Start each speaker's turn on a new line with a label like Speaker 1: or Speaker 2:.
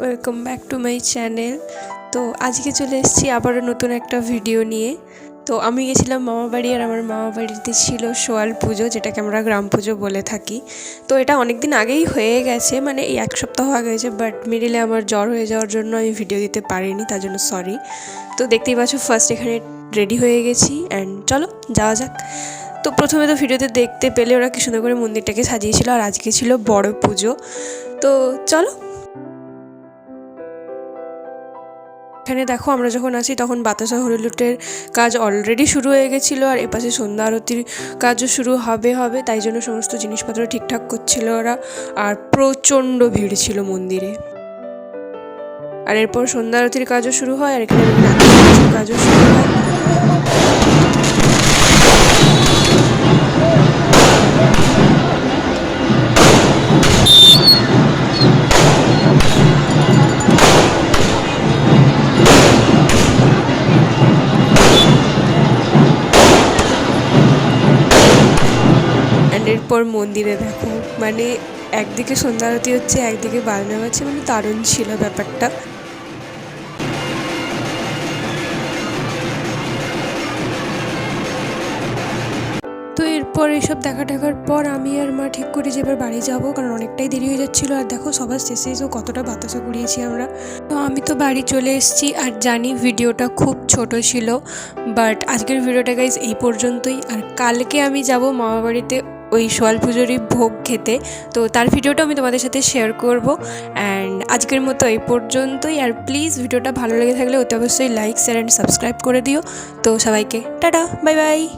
Speaker 1: Welcome back to my channel তো আজকে চলে এসেছি আবারও নতুন একটা ভিডিও নিয়ে। তো আমি গেছিলাম মামা বাড়ি আর আমার মামা বাড়িতে ছিল সোয়াল পুজো, যেটাকে আমরা গ্রাম পুজো বলে থাকি। তো এটা অনেক দিন আগেই হয়ে গেছে মানে এই এক সপ্তাহ আগে হয়েছে বাট মিডিলে আমার জ্বর হয়ে যাওয়ার জন্য আমি ভিডিও দিতে পারিনি, তার জন্য সরি তো দেখতেই পাচ্ছ ফার্স্ট এখানে রেডি হয়ে গেছি অ্যান্ড চলো, যাওয়া যাক। তো প্রথমে তো ভিডিওতে দেখতে পেলে ওরা কি সুন্দর করে মন্দিরটাকে সাজিয়েছিল, আর আজকে ছিল বড় পুজো। তো চলো এখানে দেখো আমরা যখন আসি তখন বাতাসা হরিলুটের কাজ অলরেডি শুরু হয়ে গেছিল আর এপাশে সন্ধ্যা আরতির কাজও শুরু হবে হবে। তাই জন্য সমস্ত জিনিসপত্র ঠিকঠাক করছিল ওরা আর প্রচণ্ড ভিড় ছিল মন্দিরে। আর এরপর সন্ধ্যা আরতির কাজও শুরু হয় আর এখানে কাজও শুরু হয়। এরপর মন্দিরে দেখো। মানে একদিকে সন্ধ্যা আরতি হচ্ছে, একদিকে বাজনা বাজছে মানে দারুণ ছিল ব্যাপারটা। তো এরপর এইসব দেখা টাকার পর আমি আর মা ঠিক করি যে এবার বাড়ি যাব, কারণ অনেকটাই দেরি হয়ে যাচ্ছিল। আর দেখো, সবার শেষে এসেও কতটা বাতাসা কুড়িয়েছি আমরা। তো আমি তো বাড়ি চলে এসেছি, আর জানি ভিডিওটা খুব ছোট ছিল, বাট আজকের ভিডিওটা গাইজ এই পর্যন্তই। আর কালকে আমি যাব মামা বাড়িতে ওই সোয়াল পুজোরই ভোগ খেতে। তো তার ভিডিওটা আমি তোমাদের সাথে শেয়ার করব। অ্যান্ড আজকের মতো এই পর্যন্তই। আর প্লিজ ভিডিওটা ভালো লেগে থাকলে অতি অবশ্যই লাইক শেয়ার অ্যান্ড সাবস্ক্রাইব করে দিও। তো সবাইকে, টাটা বাই বাই